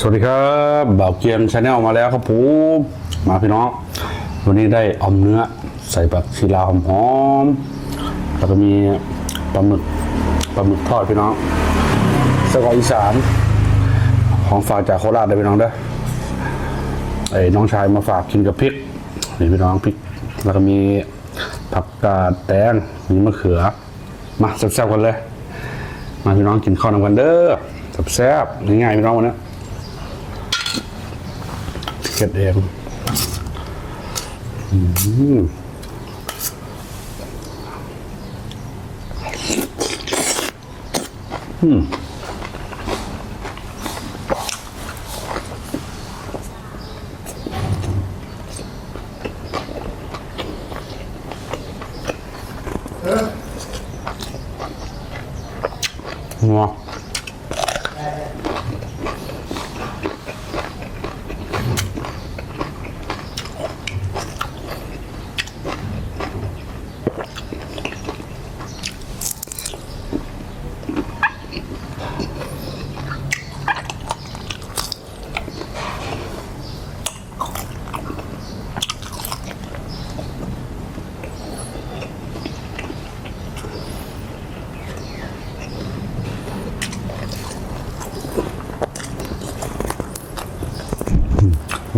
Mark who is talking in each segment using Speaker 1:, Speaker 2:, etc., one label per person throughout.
Speaker 1: สวัสดีครับบ่าวเกียมชาแนลมาแล้วครับผมมาพี่น้อง วันนี้ได้ออมเนื้อใส่ผักชีลาวหอมๆแล้วก็มีปลาหมึกปลาหมึกทอดพี่น้องสกออีสาน ของฝากจากโคราชเลยพี่น้องเด้อไอ้น้องชายมาฝากกินกับพริกนี่พี่น้องพริก แล้วก็มีผักกาดแตงมีมะเขือ มาแซ่บๆกันเลย มาพี่น้องกินข้าวนำกันเด้อแซ่บๆง่ายๆพี่น้องวันนี้ เก็บเองอืมอืม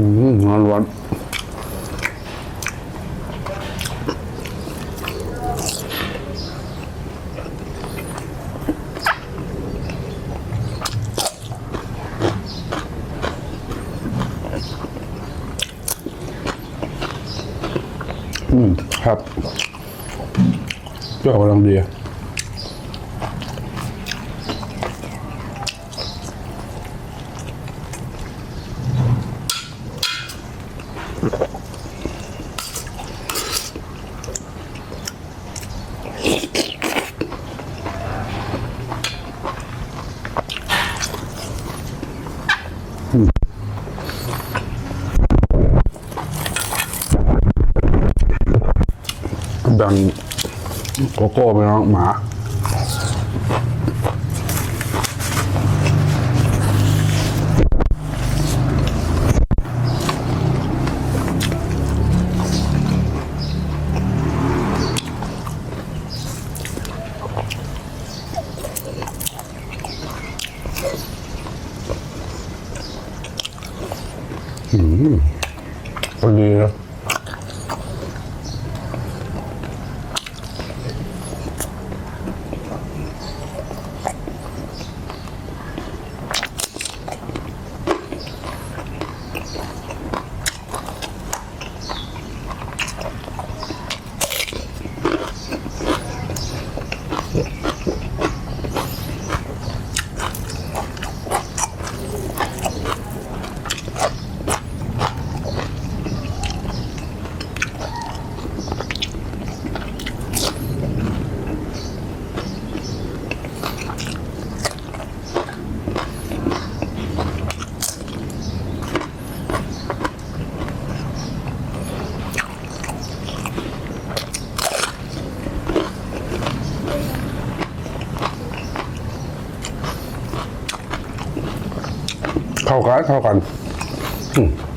Speaker 1: อืมร้อนร้อนอืม ครับก็กำลังดี งโกโก้ไปน้องหมาอืมพอดีนะ เข้ากันเข้ากัน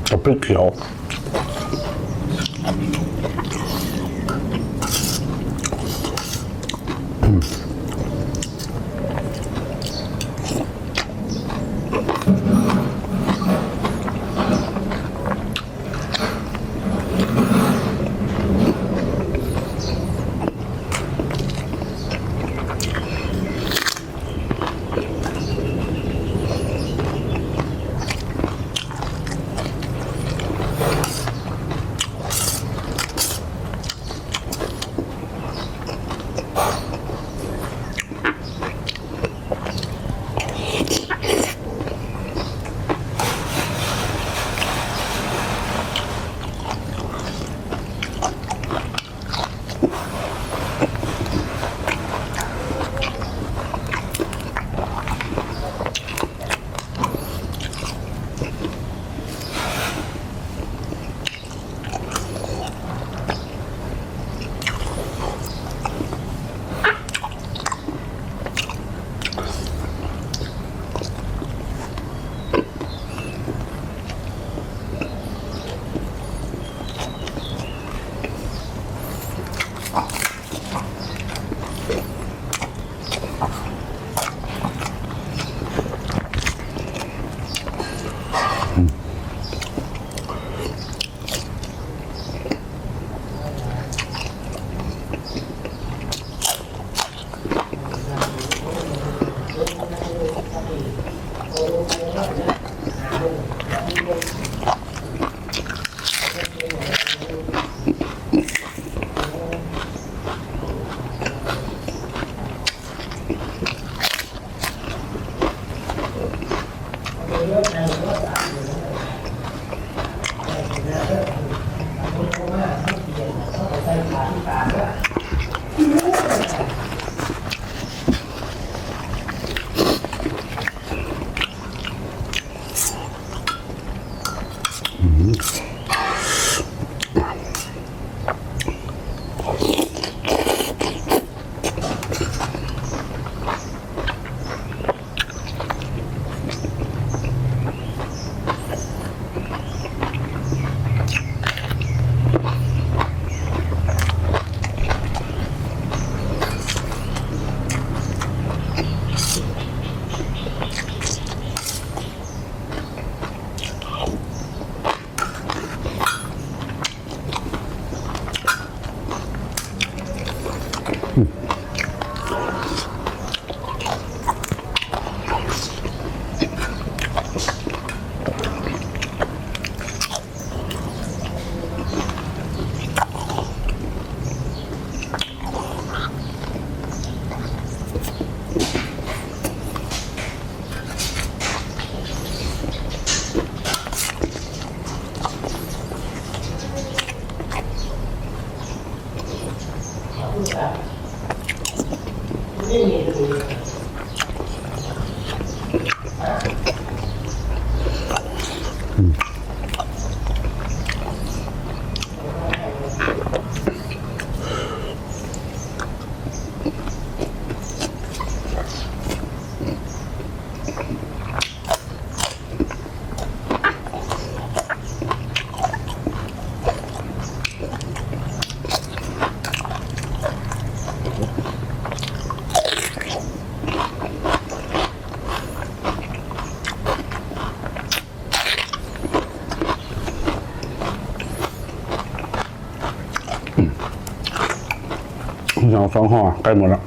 Speaker 1: กับพริกเขียว เสองห่อใกล้หมดแล้ว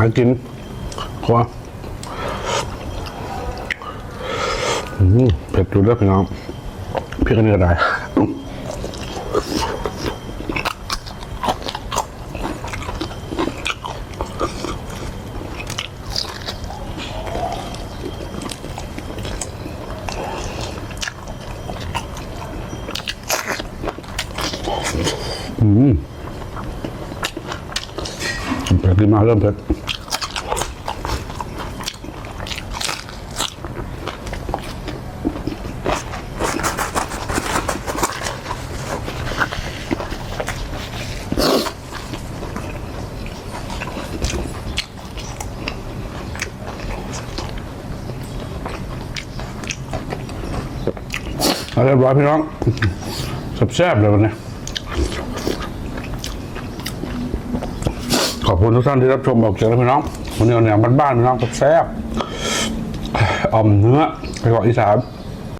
Speaker 1: ากินขวอืมเผ็ดดูแล้วพี่น้องพริกอันนี้ก็ได้อืมเผ็ดดีมากเริ่มเผ็ด เอรียบร้อยพี่น้องแซ่บๆเลยวันนี้ขอบคุณทุกท่านที่รับชมออกเกียวนะพี่น้องวันนี้เอาเนี่ยบ้านๆพี่น้องแซ่บอ่อมเนื้อไปเกาะอีสาน